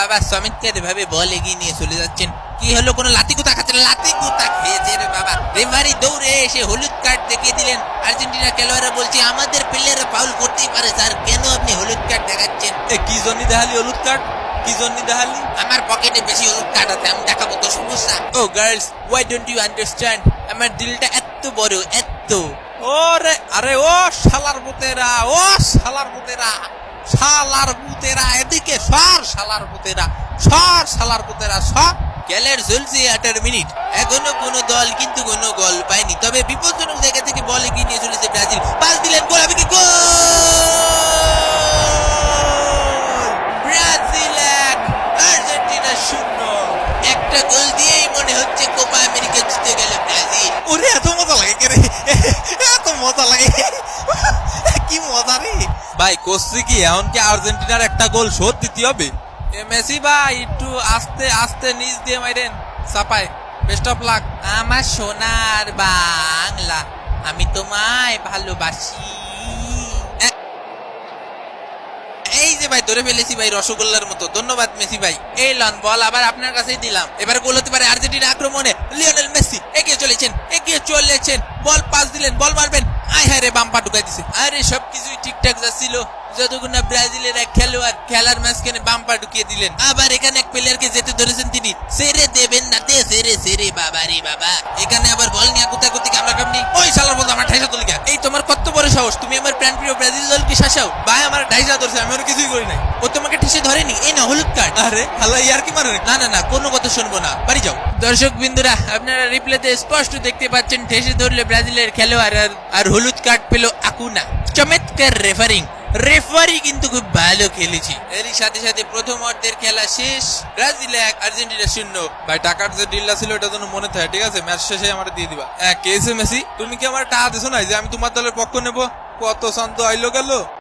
বাবা চমৎকার ভাবে বল এগিয়ে নিয়ে চলে যাচ্ছেন। কি হলো কোনো লাতি কুতা খাচ্ছে? লাতি কুতা খেয়েছে রে বাবা? রেফারি দৌড়ে এসে হলুদ কার্ড দেখিয়ে দিলেন। আর্জেন্টিনা খেলোয়াড়রা বলছে আমাদের প্লেয়াররা ফাউল করতেই পারে স্যার। কেন আপনি হলুদ কার্ড দেখাচ্ছেন? এ কি জন্য দেখালি হলুদ কার্ড? কি জন্য দেখালি? আমার পকেটে বেশি হলুদ কার্ড আছে আমি দেখাবো তো সমস্যা। ও girls why don't you understand আমার দিলটা এত বড় এত। ওরে আরে ও শালার পুতেরা ও শালার পুতেরা। শালার পুতেরা, এদিকে সর শালার পুতেরা, সর শালার পুতেরা, সর। খেলার চলছে আঠারো মিনিট। এখনও কোনো দল কিন্তু কোনো গোল পায়নি। তবে বিপজ্জনক জায়গা থেকে বল এগিয়ে নিয়ে চলেছে ব্রাজিল। পাস দিলেন গোল হবে কি গোল! ব্রাজিল এক, আর্জেন্টিনা শূন্য। একটা গোল দিয়েই মনে হচ্ছে কোপা আমেরিকা জিতে গেল ব্রাজিল। ওরে, এত মজা লাগে কে রে এত মজা লাগে। ভাই করছি কি? এখন কি আর্জেন্টিনার একটা গোল শোধ দিতে হবে। এ মেসি ভাই একটু আস্তে আস্তে নিচ দিয়ে মাইরেন। চাপায়। বেস্ট অফ লাক আমার সোনার বাংলা আমি তোমায় ভালোবাসি এ- এই যে ভাই, ধরে ফেলেছি ভাই, রসগোল্লার মতো। ধন্যবাদ মেসি ভাই। এই লন বল আবার আপনার কাছেই দিলাম। এবার গোল হতে পারে আর্জেন্টিনা আক্রমণে। লিওনেল মেসি এগিয়ে চলেছেন এগিয়ে চলেছেন। বল পাস দিলেন, বল মারবেন। আয় হায় রে বাম্পা ঢুকাই দিছে। আরে সবকিছুই ঠিকঠাক যাচ্ছিল। যতক্ষণ না ব্রাজিলের এক খেলোয়াড় খেলার মাঝখানে বাম্পা ঢুকিয়ে দিলেন। আবার এখানে এক প্লেয়ারকে যেতে ধরেছেন তিনি। সেরে দেবেন না দে সেরে সেরে বাবা রে বাবা। এখানে আবার বল নিয়ে কোথায় কোথায় কামড়া কামনি ওই শালার বলতো আমার ঠাইসা তুলিকা সাহস তুমি আমার প্রাণ প্রিয় ব্রাজিল দলকে শাসাও। ভাই আমার ডাইজা ধরছে আমি ওর কিছুই করি নাই। ও তোমাকে ঠেসে ধরেনি এই না হলুদ কার্ড আরে হালা ইয়ার কি মারে না না না কোনো কথা শুনব না। বাড়ি যাও। দর্শক বিন্দুরা আপনারা রিপ্লেতে স্পষ্ট দেখতে পাচ্ছেন ঠেসে ধরলে ব্রাজিলের খেলোয়াড় আর আর হলুদ কার্ড পেল আকুনা। চমৎকার রেফারিং রেফারি কিন্তু খুব ভালো খেলেছি। এরই সাথে সাথে প্রথম অর্ধের খেলা শেষ। ব্রাজিল এক আর্জেন্টিনা শূন্য। ভাই টাকার যে ডিলটা ছিল এটা যেন মনে থাকে ঠিক আছে? ম্যাচ শেষে আমার দিয়ে দিবা। হ্যাঁ কেসে মেসি? তুমি কি আমার টাকা দিছো না যে আমি তোমার দলের পক্ষ নেব? কত শান্ত আইলো গেল।